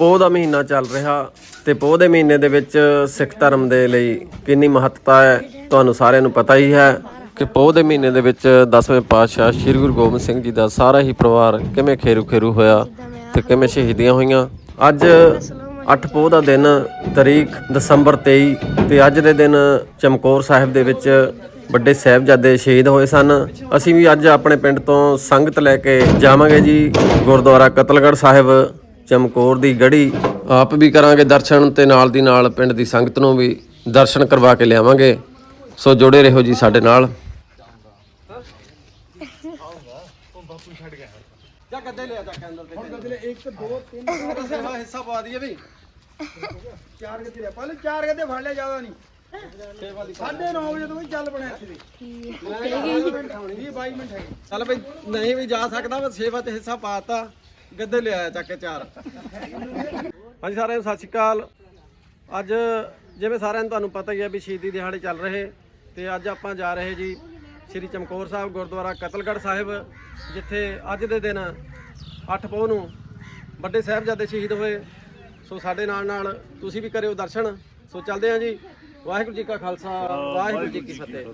ਪੋਹ ਦਾ ਮਹੀਨਾ ਚੱਲ ਰਿਹਾ ਤੇ ਪੋਹ ਦੇ ਮਹੀਨੇ ਦੇ ਵਿੱਚ ਸਿੱਖ ਧਰਮ ਦੇ ਲਈ ਕਿੰਨੀ ਮਹੱਤਤਾ ਹੈ, ਤੁਹਾਨੂੰ ਸਾਰਿਆਂ ਨੂੰ ਪਤਾ ਹੀ ਹੈ ਕਿ ਪੋਹ ਦੇ ਮਹੀਨੇ ਦੇ ਵਿੱਚ ਦਸਵੇਂ ਪਾਤਸ਼ਾਹ ਸ੍ਰੀ ਗੁਰੂ ਗੋਬਿੰਦ ਸਿੰਘ ਜੀ ਦਾ ਸਾਰਾ ਹੀ ਪਰਿਵਾਰ ਕਿਵੇਂ ਖੇਰੂ ਖੇਰੂ ਹੋਇਆ ਤੇ ਕਿਵੇਂ ਸ਼ਹੀਦੀਆਂ ਹੋਈਆਂ। ਅੱਜ 8 ਪੋਹ ਦਾ ਦਿਨ ਤਰੀਕ ਦਸੰਬਰ 23 ਤੇ ਅੱਜ ਦੇ ਦਿਨ ਚਮਕੌਰ ਸਾਹਿਬ ਦੇ ਵਿੱਚ ਵੱਡੇ ਸਾਹਿਬਜ਼ਾਦੇ ਸ਼ਹੀਦ ਹੋਏ ਸਨ। ਅਸੀਂ ਵੀ ਅੱਜ ਆਪਣੇ ਪਿੰਡ ਤੋਂ ਸੰਗਤ ਲੈ ਕੇ ਜਾਵਾਂਗੇ ਜੀ, ਗੁਰਦੁਆਰਾ ਕਤਲਗੜ੍ਹ ਸਾਹਿਬ। ਚਮਕੌਰ ਦੀ ਗੜੀ। ਆਪ ਵੀ ਕਰਾਂਗੇ ਦਰਸ਼ਨ ਤੇ ਨਾਲ ਦੀ ਨਾਲ ਪਿੰਡ ਦੀ ਸੰਗਤ ਨੂੰ ਵੀ ਦਰਸ਼ਨ ਕਰਵਾ ਕੇ ਲਿਆਵਾਂਗੇ। ਸੋ ਜੁੜੇ ਰਹੋ ਜੀ ਸਾਡੇ ਨਾਲ। ਜਾ ਗੱਦੇ ਲਿਆ ਜਾ ਕੈਂਡਲ ਤੇ ਹੁਣ ਗੱਦੇ 1 2 3 4 ਹਿੱਸਾ ਪਾ ਦਈਏ ਵੀ ਚਾਰ ਗੱਦੇ ਲਿਆ ਪਹਿਲੇ ਚਾਰ ਗੱਦੇ ਫੜ ਲਿਆ ਜ਼ਿਆਦਾ ਨਹੀਂ ਸਾਢੇ 9 ਵਜੇ ਤੋਂ ਚੱਲ ਬਣਿਆ ਇੱਥੇ ਦੀ 22 ਮਿੰਟ ਹੈਗੇ ਚੱਲ ਬਈ, ਨਹੀਂ ਵੀ ਜਾ ਸਕਦਾ ਬਸ ਸੇਵਾ ਤੇ ਹਿੱਸਾ ਪਾਤਾ ਗੱਦੇ ਲਿਆਇਆ ਚੱਕ ਕੇ ਚਾਰ। ਹਾਂਜੀ ਸਾਰਿਆਂ ਨੂੰ ਸਤਿ ਸ਼੍ਰੀ ਅਕਾਲ। ਅੱਜ ਜਿਵੇਂ ਸਾਰਿਆਂ ਨੂੰ ਤੁਹਾਨੂੰ ਪਤਾ ਹੀ ਹੈ ਵੀ ਸ਼ਹੀਦੀ ਦਿਹਾੜੇ ਚੱਲ ਰਹੇ ਤੇ ਅੱਜ ਆਪਾਂ ਜਾ ਰਹੇ ਜੀ ਸ੍ਰੀ ਚਮਕੌਰ ਸਾਹਿਬ ਗੁਰਦੁਆਰਾ ਕਤਲਗੜ੍ਹ ਸਾਹਿਬ ਜਿੱਥੇ ਅੱਜ ਦੇ ਦਿਨ 8 ਪੋਹ ਨੂੰ ਵੱਡੇ ਸਾਹਿਬਜ਼ਾਦੇ ਸ਼ਹੀਦ ਹੋਏ। ਸੋ ਸਾਡੇ ਨਾਲ ਨਾਲ ਤੁਸੀਂ ਵੀ ਕਰਿਓ ਦਰਸ਼ਨ। ਸੋ ਚੱਲਦੇ ਹਾਂ ਜੀ। ਵਾਹਿਗੁਰੂ ਜੀ ਕਾ ਖਾਲਸਾ ਵਾਹਿਗੁਰੂ ਜੀ ਕੀ ਫਤਿਹ।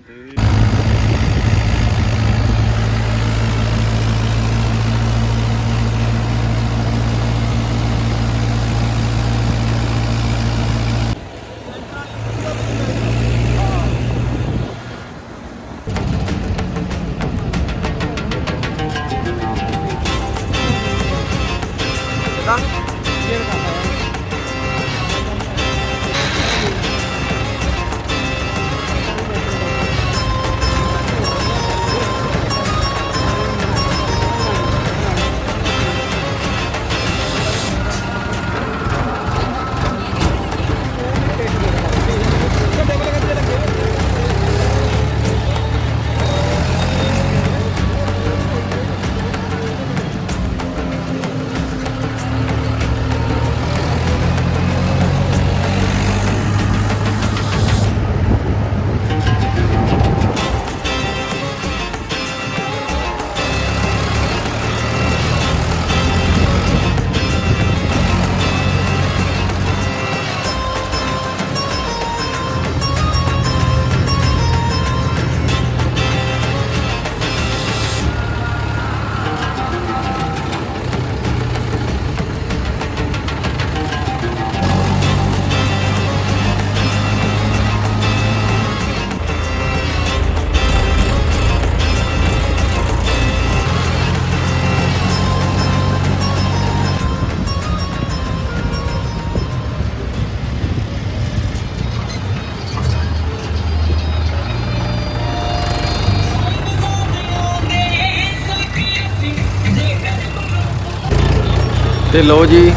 ਤੇ ਲੋ ਜੀ,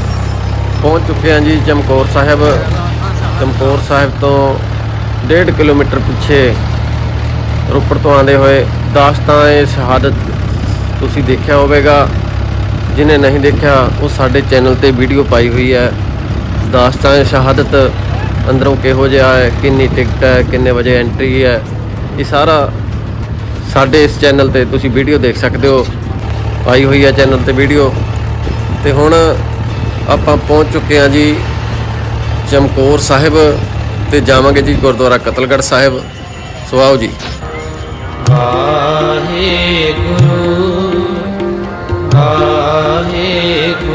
ਪਹੁੰਚ ਚੁੱਕੇ ਹਾਂ ਜੀ ਚਮਕੌਰ ਸਾਹਿਬ। ਚਮਕੌਰ ਸਾਹਿਬ ਤੋਂ 1.5 ਕਿਲੋਮੀਟਰ ਪਿੱਛੇ ਰੋਪੜ ਤੋਂ ਆਉਂਦੇ ਹੋਏ ਦਾਸਤਾਨ ਸ਼ਹਾਦਤ ਤੁਸੀਂ ਦੇਖਿਆ ਹੋਵੇਗਾ, ਜਿਨੇ ਨਹੀਂ ਦੇਖਿਆ, ਉਹ ਸਾਡੇ ਚੈਨਲ ਤੇ ਵੀਡੀਓ ਪਾਈ ਹੋਈ ਹੈ। ਦਾਸਤਾਨ ਸ਼ਹਾਦਤ ਅੰਦਰੋਂ ਕਿਹੋ ਜਿਹਾ ਹੈ, ਕਿੰਨੀ ਟਿਕਟ ਹੈ, ਕਿੰਨੇ ਵਜੇ ਐਂਟਰੀ ਹੈ, ਇਹ ਸਾਰਾ ਸਾਡੇ ਇਸ ਚੈਨਲ ਤੇ ਤੁਸੀਂ ਵੀਡੀਓ ਦੇਖ ਸਕਦੇ ਹੋ। ਪਾਈ ਹੋਈ ਹੈ ਚੈਨਲ ਤੇ ਵੀਡੀਓ। ਤੇ ਹੁਣ ਆਪਾਂ ਪਹੁੰਚ ਚੁੱਕੇ ਹਾਂ ਜੀ ਚਮਕੌਰ ਸਾਹਿਬ ਤੇ ਜਾਵਾਂਗੇ ਜੀ ਗੁਰਦੁਆਰਾ ਕਤਲਗੜ੍ਹ ਸਾਹਿਬ। ਸੋ ਆਓ ਜੀ। ਵਾਹਿਗੁਰੂ ਵਾਹਿਗੁਰੂ। ਵਾਹਿਗੁਰੂ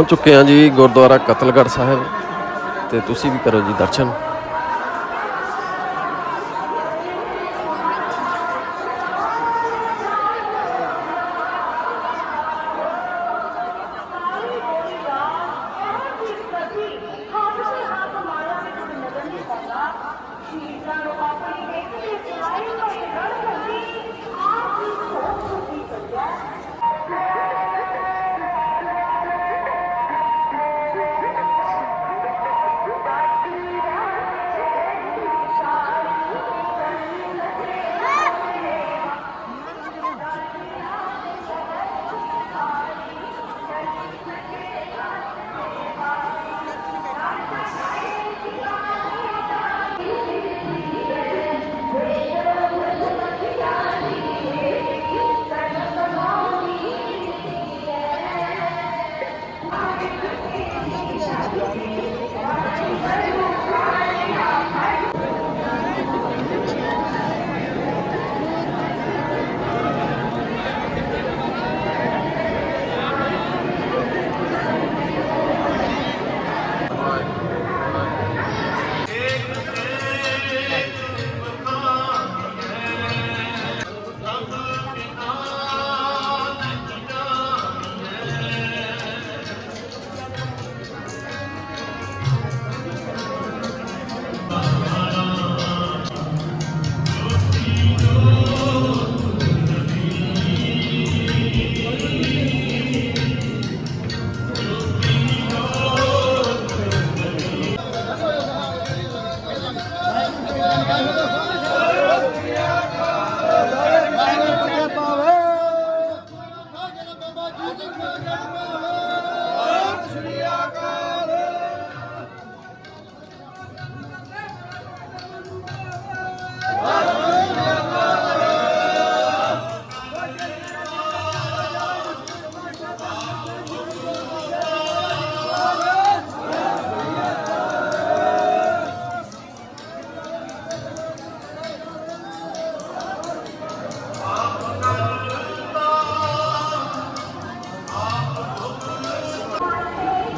ਪਹੁੰਚ ਚੁੱਕੇ ਹਾਂ ਜੀ ਗੁਰਦੁਆਰਾ ਕਤਲਗੜ੍ਹ ਸਾਹਿਬ ਤੇ ਤੁਸੀਂ ਵੀ ਕਰੋ ਜੀ ਦਰਸ਼ਨ।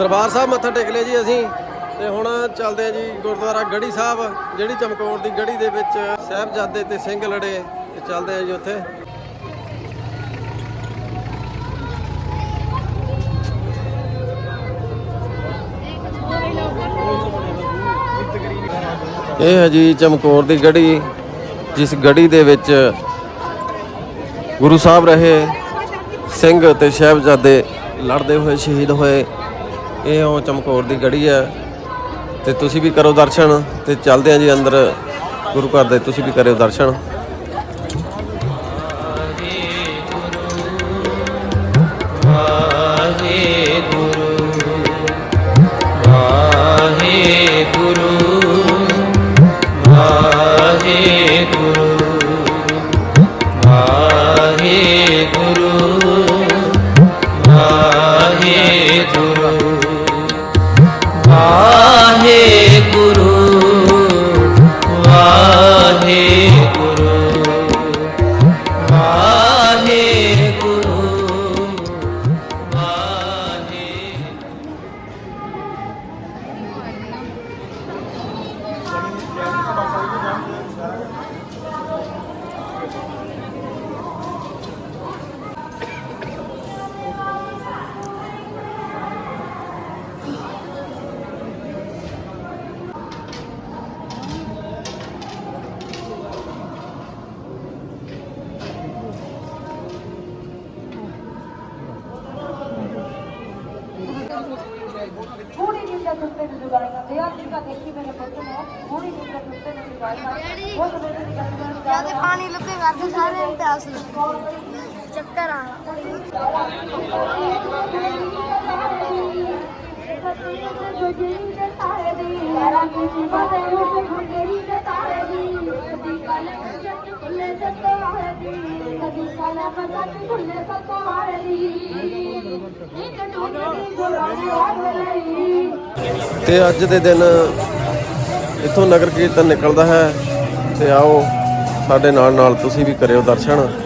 ਦਰਬਾਰ ਸਾਹਿਬ ਮੱਥਾ ਟੇਕ ਲਿਆ ਜੀ ਅਸੀਂ। ਤੇ ਹੁਣ ਚੱਲਦੇ ਆ ਜੀ ਗੁਰਦੁਆਰਾ ਗੜੀ ਸਾਹਿਬ, ਜਿਹੜੀ ਚਮਕੌਰ ਦੀ ਗੜੀ ਦੇ ਵਿੱਚ ਸਾਹਿਬਜ਼ਾਦੇ ਤੇ ਸਿੰਘ ਲੜੇ, ਤੇ ਚੱਲਦੇ ਆ ਜੀ ਉੱਥੇ। ਇਹ ਹੈ ਜੀ ਚਮਕੌਰ ਦੀ ਗੜੀ, ਜਿਸ ਗੜੀ ਦੇ ਵਿੱਚ ਗੁਰੂ ਸਾਹਿਬ ਰਹੇ, ਸਿੰਘ ਤੇ ਸਾਹਿਬਜ਼ਾਦੇ ਲੜਦੇ ਹੋਏ, ਸ਼ਹੀਦ ਹੋਏ। ਇਹ ਉਹ ਚਮਕੌਰ ਦੀ ਗੜੀ ਹੈ ਤੇ ਤੁਸੀਂ ਵੀ ਕਰੋ ਦਰਸ਼ਨ ਤੇ ਚੱਲਦੇ ਆ ਜੀ ਅੰਦਰ ਗੁਰੂ ਘਰ ਦੇ, ਤੁਸੀਂ ਵੀ ਕਰਿਓ ਦਰਸ਼ਨ। ਜ਼ਿਆਦਾ ਪਾਣੀ ਲੱਭੇ ਕਰਦੇ ਸਾਰੇ ਇਮਤਿਹਾਸ ਚੱਕਰ ਆ ਸਾਰੇ ਦੀ ਰਾਤ ਦੀ ਬਦਲ ਨੂੰ ਗੁਰਗਰੀ ਦੇ ਤਾਰੇ ਦੀ ਕਦੀ ਕਲਮ ਤੇ ਅੱਜ ਦੇ ਦਿਨ ਇੱਥੋਂ ਨਗਰ ਕੀਰਤਨ ਨਿਕਲਦਾ ਹੈ। ਤੇ ਆਓ ਸਾਡੇ ਨਾਲ ਨਾਲ ਤੁਸੀਂ ਵੀ ਕਰਿਓ ਦਰਸ਼ਨ।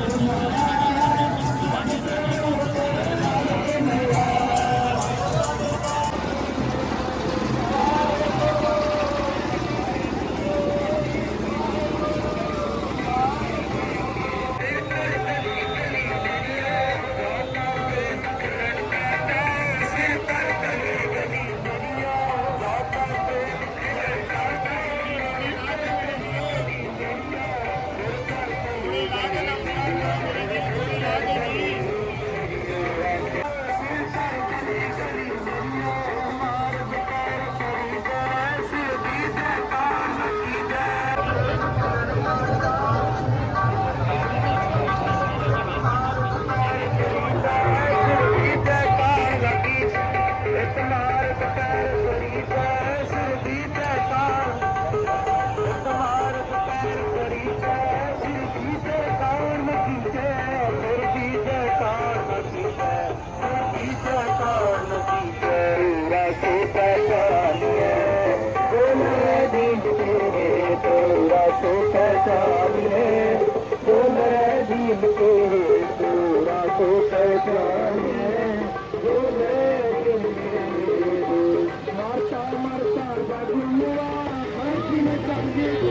Thank you.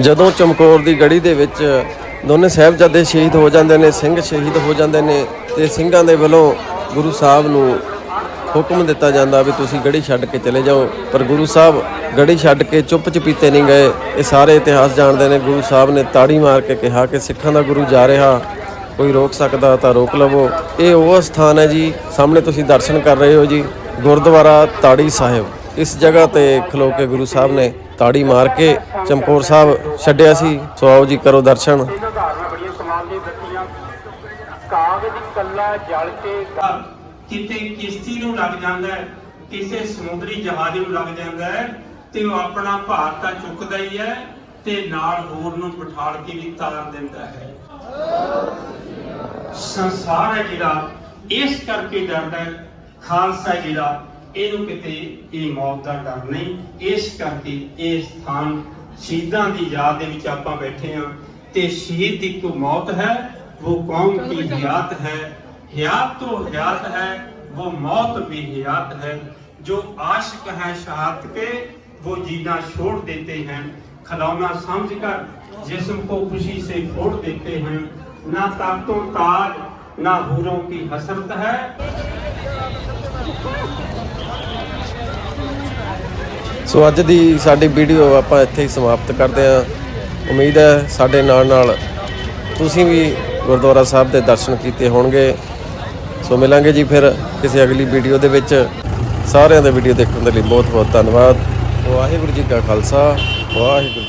ਜਦੋਂ ਚਮਕੌਰ ਦੀ ਗੜੀ ਦੇ ਵਿੱਚ ਦੋਨੇ ਸਾਹਿਬਜ਼ਾਦੇ ਸ਼ਹੀਦ ਹੋ ਜਾਂਦੇ ਨੇ, ਸਿੰਘ ਸ਼ਹੀਦ ਹੋ ਜਾਂਦੇ ਨੇ ਤੇ ਸਿੰਘਾਂ ਦੇ ਵੱਲੋਂ ਗੁਰੂ ਸਾਹਿਬ ਨੂੰ ਹੁਕਮ ਦਿੱਤਾ ਜਾਂਦਾ ਵੀ ਤੁਸੀਂ ਗੜੀ ਛੱਡ ਕੇ ਚਲੇ ਜਾਓ। ਪਰ ਗੁਰੂ ਸਾਹਿਬ ਗੜੀ ਛੱਡ ਕੇ ਚੁੱਪ ਚਪੀਤੇ ਨਹੀਂ ਗਏ। ਇਹ ਸਾਰੇ ਇਤਿਹਾਸ ਜਾਣਦੇ ਨੇ। ਗੁਰੂ ਸਾਹਿਬ ਨੇ ਤਾੜੀ ਮਾਰ ਕੇ ਕਿਹਾ ਕਿ ਸਿੱਖਾਂ ਦਾ ਗੁਰੂ ਜਾ ਰਿਹਾ, ਕੋਈ ਰੋਕ ਸਕਦਾ ਤਾਂ ਰੋਕ ਲਵੋ। ਇਹ ਉਹ ਸਥਾਨ ਹੈ ਜੀ, ਸਾਹਮਣੇ ਤੁਸੀਂ ਦਰਸ਼ਨ ਕਰ ਰਹੇ ਹੋ ਜੀ, ਗੁਰਦੁਆਰਾ ਤਾੜੀ ਸਾਹਿਬ। ਇਸ ਜਗ੍ਹਾ ਤੇ ਖਲੋ ਕੇ ਗੁਰੂ ਸਾਹਿਬ ਨੇ ਤਾੜੀ ਮਾਰ ਕੇ ਚਮਕੌਰ ਸਾਹਿਬ ਛੱਡਿਆ ਸੀ। ਸੋ ਆਓ ਜੀ, ਕਰੋ ਦਰਸ਼ਨ। ਕਾਗਜ਼ ਕੱਲਾ ਜਲ ਕੇ ਕਿਤੇ ਕਿਸ਼ਤੀ ਨੂੰ ਲੱਗ ਜਾਂਦਾ ਹੈ, ਕਿਸੇ ਸਮੁੰਦਰੀ ਜਹਾਜ਼ ਨੂੰ ਲੱਗ ਜਾਂਦਾ ਹੈ ਤੇ ਉਹ ਆਪਣਾ ਭਾਰ ਤਾਂ ਚੁੱਕਦਾ ਹੀ ਹੈ ਤੇ ਨਾਲ ਹੋਰ ਨੂੰ ਬਿਠਾਲ ਕੇ ਵੀ ਤਾਰ ਦਿੰਦਾ ਹੈ। ਸੰਸਾਰ ਹੈ ਜਿਹੜਾ, ਇਸ ਕਰਕੇ ਡਰਦਾ ਹੈ, ਖਾਲਸਾ ਜਿਹੜਾ ਇਹਨੂੰ ਕਿਤੇ ਇਹ ਮੌਤ ਦਾ ਡਰ ਨਹੀਂ ਇਸ ਕਰਕੇ ਇਹ ਸਥਾਨ ਸ਼ਹੀਦਾਂ ਦੀ ਯਾਦ ਦੇ ਵਿੱਚ ਆਪਾਂ ਬੈਠੇ ਹਾਂ ਤੇ ਸ਼ਹੀਦ ਦੀ ਕੋ ਮੌਤ ਹੈ ਉਹ ਕੌਮ ਕੀ ਹਯਾਤ ਹੈ हयात तो हयात है वो मौत भी हयात है जो आशिक है शहादत के वो जीना छोड़ देते हैं खिलौना समझकर जिस्म को खुशी से फोड़ देते हैं ना ताकतों ताज ना हूरों की हसरत है ਸੋ ਅੱਜ ਦੀ ਸਾਡੀ ਵੀਡੀਓ ਆਪਾਂ ਇੱਥੇ ਹੀ ਸਮਾਪਤ ਕਰਦੇ ਹਾਂ। ਉਮੀਦ ਹੈ ਸਾਡੇ ਨਾਲ ਨਾਲ ਤੁਸੀਂ ਵੀ ਗੁਰਦੁਆਰਾ ਸਾਹਿਬ ਦੇ ਦਰਸ਼ਨ ਕੀਤੇ ਹੋਣਗੇ। ਸੋ ਮਿਲਾਂਗੇ ਜੀ ਫਿਰ ਕਿਸੇ ਅਗਲੀ ਵੀਡੀਓ ਦੇ ਵਿੱਚ। ਸਾਰਿਆਂ ਦਾ ਵੀਡੀਓ ਦੇਖਣ ਦੇ ਲਈ ਬਹੁਤ ਬਹੁਤ ਧੰਨਵਾਦ। ਵਾਹਿਗੁਰੂ ਜੀ ਕਾ ਖਾਲਸਾ, ਵਾਹਿਗੁਰੂ